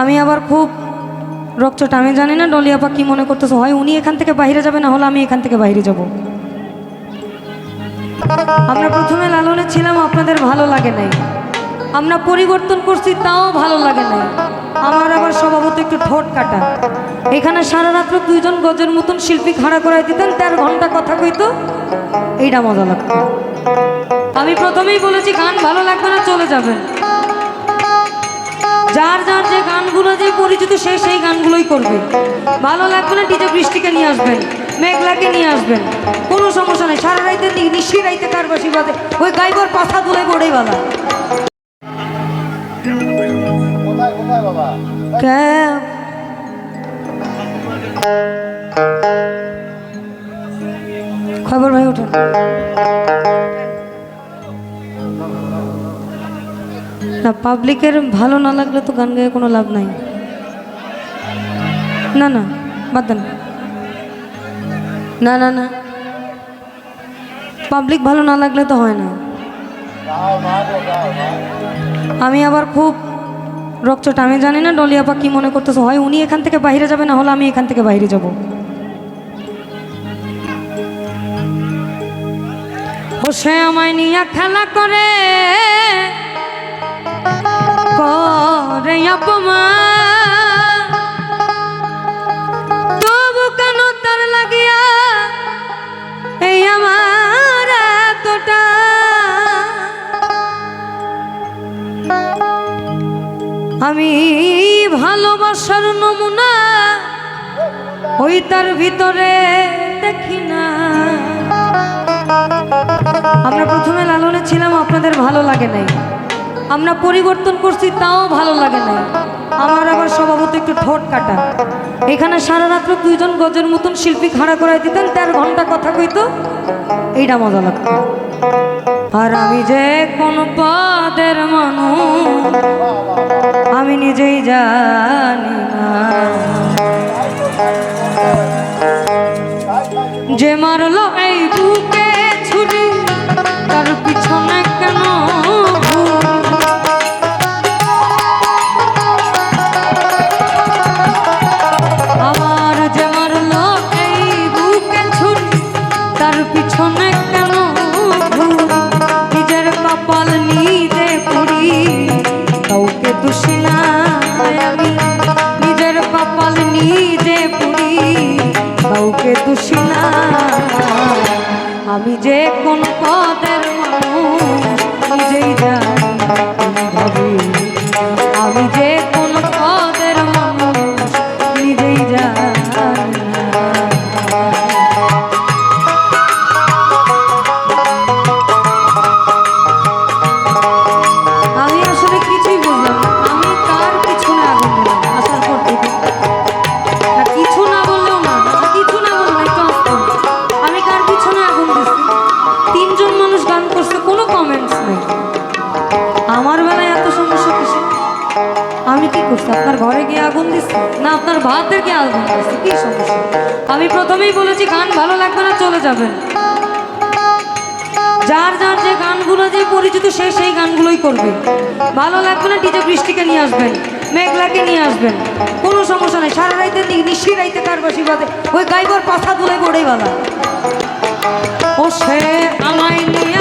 আমি আবার খুব রক্তটা, আমি জানি না ডলি আপা কি মনে করতেছে। হয় উনি এখান থেকে বাইরে যাবে, না হলে আমি এখান থেকে বাইরে যাব। আমরা প্রথমে লালনে ছিলাম, আপনাদের ভালো লাগে নাই। আমরা পরিবর্তন করছি, তাও ভালো লাগে নাই। আমার আবার স্বভাবত একটু ঠোঁট কাটা। এখানে সারা রাত্র দুইজন গজের মতন শিল্পী খাড়া করাই দিতেন, তেরো ঘণ্টা কথা কইতো, এইটা মজা লাগতো। আমি প্রথমেই বলেছি, গান ভালো লাগবে না, চলে যাবেন। যার যার যে গানগুলো যে পরিচিত সে সেই গানগুলোই করবে। ভালো লাগবে না ডিজে বৃষ্টিকে নিয়ে আসবেন, মেঘলাকে নিয়ে আসবেন, কোনো সমস্যা নেই। সারা রাইতে নি- নিশি রাইতে বাসি বাজে, ওই গাইবার পাশা দুলাই পড়েই বালা। খবর ভাই, উঠুন। না পাবলিকের ভালো না লাগলে তো গান গায়ে কোনো লাভ নাই। না না, বাদ দেন। না না না। পাবলিক ভালো না লাগলে তো হয় না। আমি আবার খুব রক্তটা আমি জানি না ডলি আপা কি মনে করতেছে। হয় উনি এখান থেকে বাইরে যাবে, না হলে আমি এখান থেকে বাইরে যাব। ও সে আমায় নিয়ে খেলা করে। করে অপমান। তবু কেন তার লাগিয়া এই আমার এতটা? আমি ভালোবাসার নমুনা ওই তার ভিতরে দেখি না। আমরা প্রথমে লালনে ছিলাম, আপনাদের ভালো লাগে নাই। আমরা পরিবর্তন করছি, তাও ভালো লাগে না আমার আবার স্বভাবত একটু ঠোঁট কাটা। এখানে সারা রাত্র দুইজন গজের মতন শিল্পী খাড়া করাই দিতেন, তেরো ঘণ্টা কথা কইতো এইটা মজা লাগতো। আর আমি যে কোন পদের মানুষ, আমি নিজেই জানি না। যে মারলো এই বুকে ছুরি, তার আমি যে কোন পদের মানুষ নিজেই জানি আমি যে কোন পদের মানুষ নিজেই জানি। না আপনার ভাতের গিয়ে কি সমস্যা আমি প্রথমেই বলেছি, গান ভালো লাগবে না, চলে যাবেন যার যার যে গানগুলো যে পরিচিত, সে সেই গানগুলোই করবে। ভালো লাগবে না, ডিজে বৃষ্টিকে নিয়ে আসবেন, মেঘলাকে নিয়ে আসবেন। কোনো সমস্যা নেই, সারা রাইতে নিশি রাইতে কার বাসি বাজে। ওই গাইবার পাশা তুলে পড়েই বালা। ও সে আমায় নিয়ে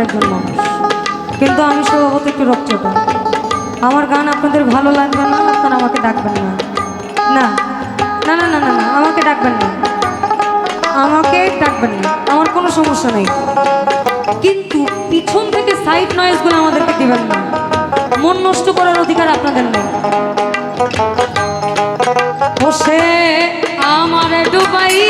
একজন মানুষ। কিন্তু আমি স্বভাবত একটু রক্তটা আমার গান আপনাদের ভালো লাগবে না, আপনারা আমাকে ডাকবেন না। না না না না না না, আমাকে ডাকবেন না। আমাকে ডাকবেন না। আমার কোনো সমস্যা নেই। কিন্তু পিছন থেকে সাইড নয়েজগুলো আমাদেরকে দিবেন না। মন নষ্ট করার অধিকার আপনাদের নেই। বসে আমার ডুবাইয়া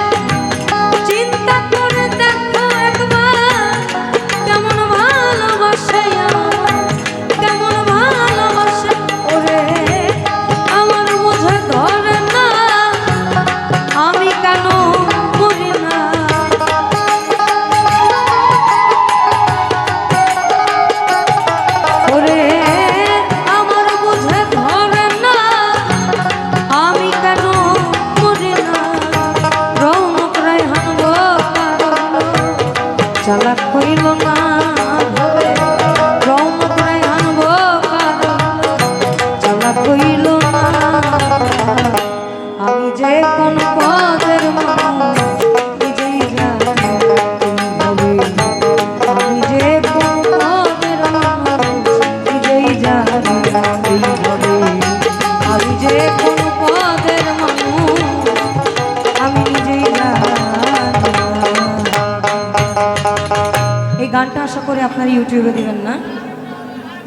গানটা আশা করি আপনারা ইউটিউবে দিবেন না।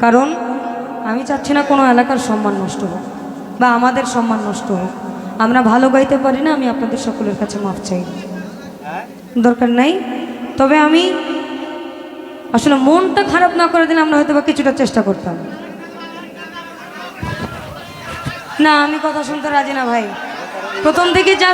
কারণ আমি চাচ্ছি না কোনো এলাকার সম্মান নষ্ট হোক বা আমাদের সম্মান নষ্ট হোক। আমরা ভালো গাইতে পারি না, আমি আপনাদের সকলের কাছে মাফ চাই। দরকার নাই। তবে আমি আসলে মনটা খারাপ না করে দিলে আমরা হয়তো বা কিছুটা চেষ্টা করতাম। না, আমি কথা শুনতে রাজি না ভাই। প্রথম থেকে যা